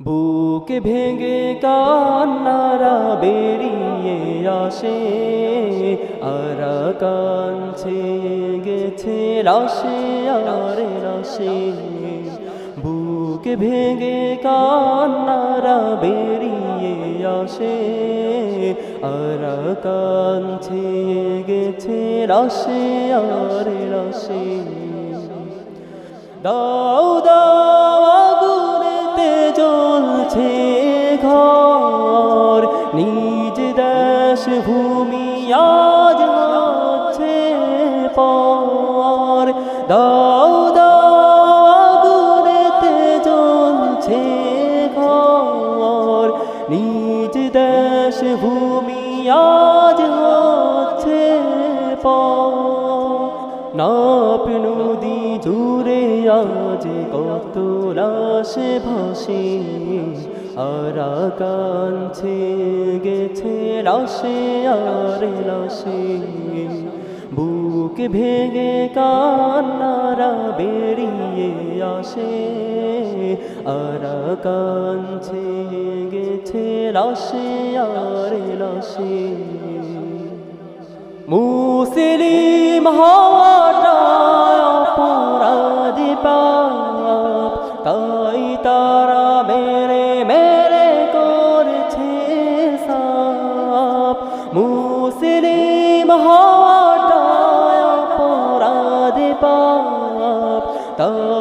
বুকে ভেঙে কান্নারা বেরিয়ে আসে, আর কাঞ্ছে গেছে রসে আরে রসে বুকে ভেঙে কান্নারা বেরিয়ে আসে, আর কাঞ্ছে গেছে রসে আরে দাও দাও ঘর নিজ দেশ ভূমি আজ হচ্ছে পর। দাও ঘর নিজ দেশ ভূমি আজ পর। নাপ নদী জুড়ে আজ কত রাশে ভাসে, আর কাঞ্ছে গেছে রাশে, আর রাশে। বুক ভেঙে কান্নারা বেরিয়ে আসে, আর কাঞ্ছে গেছে রাশে, আর রাশে। মুসলিম হওয়াটা অপরাধী পাপ। তাই তারা মেরে মেরে করছে সাপ। মুসলিম হওয়াটা অপরাধী পাপ। তাই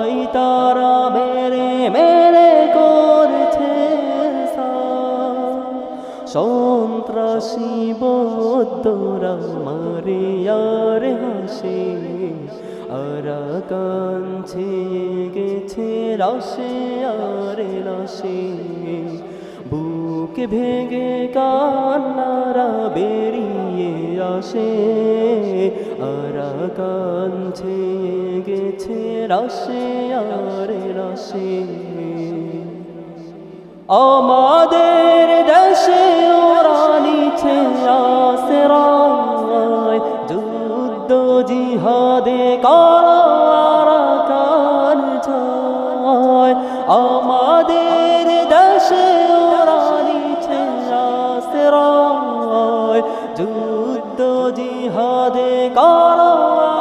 সন্ত্রাসী বদ্দরা মারে আর হাসে, আর কাঞ্ছে গেছে রসে, আর রসে। বুকে ভেঙে কান্নারা বেরিয়ে আসে, আর কাঞ্ছে গেছে রসে, আর রসে। আমাদের জিহাদে কারাকার ছয়। আমাদের দেশে ওরা যুদ্ধ জিহাদে কারাকার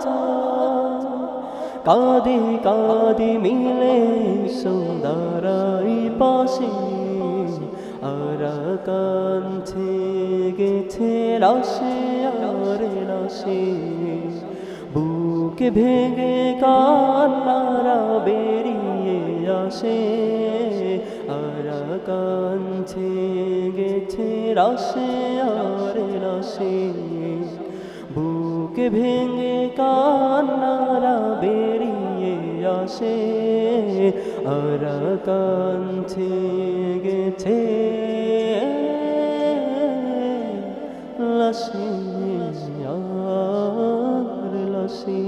ছয়। কাঁদে কাঁদে মিলে সোদারাই পাশে। আর কাঞ্ছে গেছে রাশে আর রাশে বুকে ভেঙে কান্নারা বেরিয়ে আসে। আর কাঞ্ছে গেছে রাশে আর রাশে। বুকে ভেঙে কান্নারা বেরিয়ে আসে। আর কাঞ্ছে গেছে লসে আর লসে